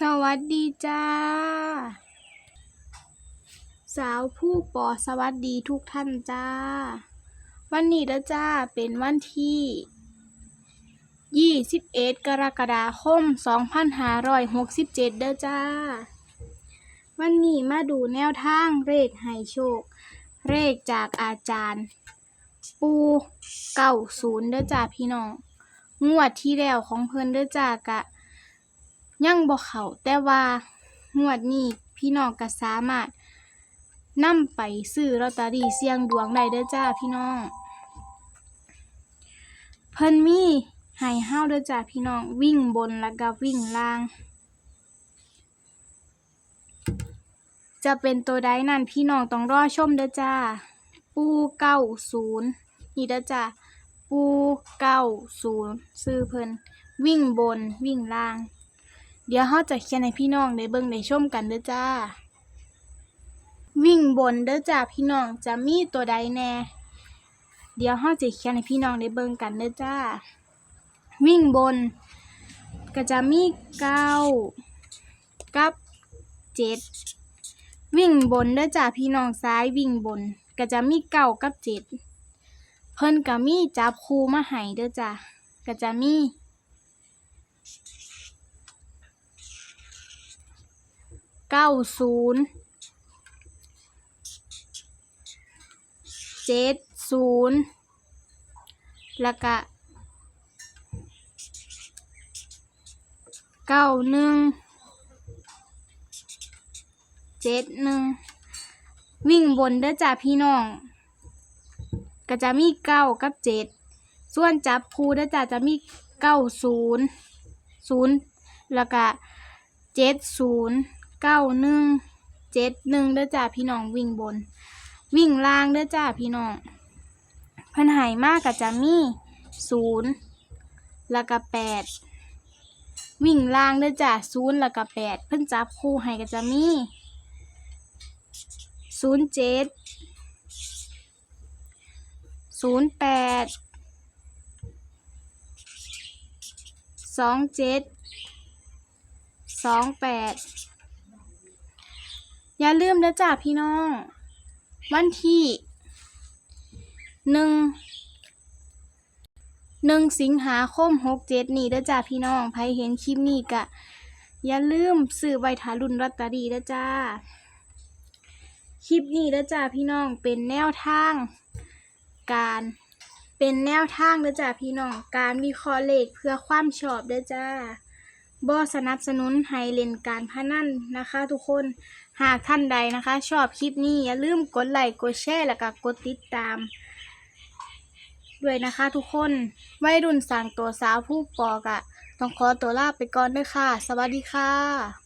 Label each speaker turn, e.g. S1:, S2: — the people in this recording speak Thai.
S1: สวัสดีจ้า สาวผู้ปอสวัสดีทุกท่านจ้า วันนี้ล้วจ้าเป็นวันที่ 21 กรกฎาคม 2567 เด้อจ้า วันนี้มาดูแนวทางเลขให้โชค เลขจากอาจารย์ ปูเก่าศูนย์เด้อจ้าพี่น้อง งวดที่แล้วของเพิ่นเด้อจ้ากะ ยังบ่เข้าแต่ว่างวดนี้พี่น้องก็สามารถนำไปซื้อลอตเตอรี่เสี่ยงดวงได้เด้อจ้าพี่น้อง เพิ่นมีให้เฮาเด้อจ้าพี่น้องวิ่งบนแล้วก็วิ่งล่าง จะเป็นตัวใดนั่นพี่น้องต้องรอชมเด้อจ้า ปูเก้าศูนย์นี่เด้อจ้าปูเก้าศูนย์ซื้อเพิ่นวิ่งบนวิ่งล่าง เดี๋ยวเราจะเขียนให้พี่น้องได้เบิ่งได้ชมกันเด้อจ้า วิ่งบนเด้อจ้าพี่น้องจะมีตัวใดแน่ เดี๋ยวเราจะเขียนให้พี่น้องได้เบิ่งกันเด้อจ้า วิ่งบน ก็จะมีเก้ากับเจ็ดวิ่งบนเด้อจ้าพี่น้องซ้ายวิ่งบน ก็จะมีเก้ากับเจ็ดเพิ่นก็มีจับคูมาให้เด้อจ้าก็จะมี เก้าศูนย์เจ็ดศูนย์แล้วก็เก้าหนึ่งเจ็ดหนึ่งวิ่งบนเด้อจ้าพี่น้อง ก็จะมีเก้ากับเจ็ดส่วนจับคู่เด้อจ้าจะมีเก้าศูนย์ศูนย์แล้วก็เจ็ดศูนย์ เก้าหนึ่งเจ็ดหนึ่งเด้อจ้าพี่น้องวิ่งบน วิ่งล่างเด้อจ้าพี่น้องเพิ่นหายมากก็จะมีศูนย์แล้วก็แปดวิ่งล่างเด้อจ้าศูนย์แล้วก็แปดเพิ่นจับคู่ให้ก็จะมีศูนย์เจ็ดศูนย์แปดสองเจ็ดสองแปด อย่าลืมนะจ้าพี่น้อง วันที่หนึ่งหนึ่งสิงหาคมหกเจ็ดนี่เด้อจ้าพี่น้องใครเห็นคลิปนี้กะ อย่าลืมซื้อใบถารุนลอตตอรี่เด้อจ้า คลิปนี้เด้อจ้าพี่น้องเป็นแนวทาง การเป็นแนวทางเด้อจ้าพี่น้องการวิเคราะห์เลขเพื่อความชอบเด้อจ้า บ่สนับสนุนให้เล่นการพนันนะคะทุกคน หากท่านใดนะคะ ชอบคลิปนี้อย่าลืมกดไลค์ กดแชร์ แล้วก็กดติดตาม ด้วยนะคะทุกคน วัยรุ่นสั่งตัวสาวผู้ปอกอะต้องขอตัวลาไปก่อนด้วยค่ะ สวัสดีค่ะ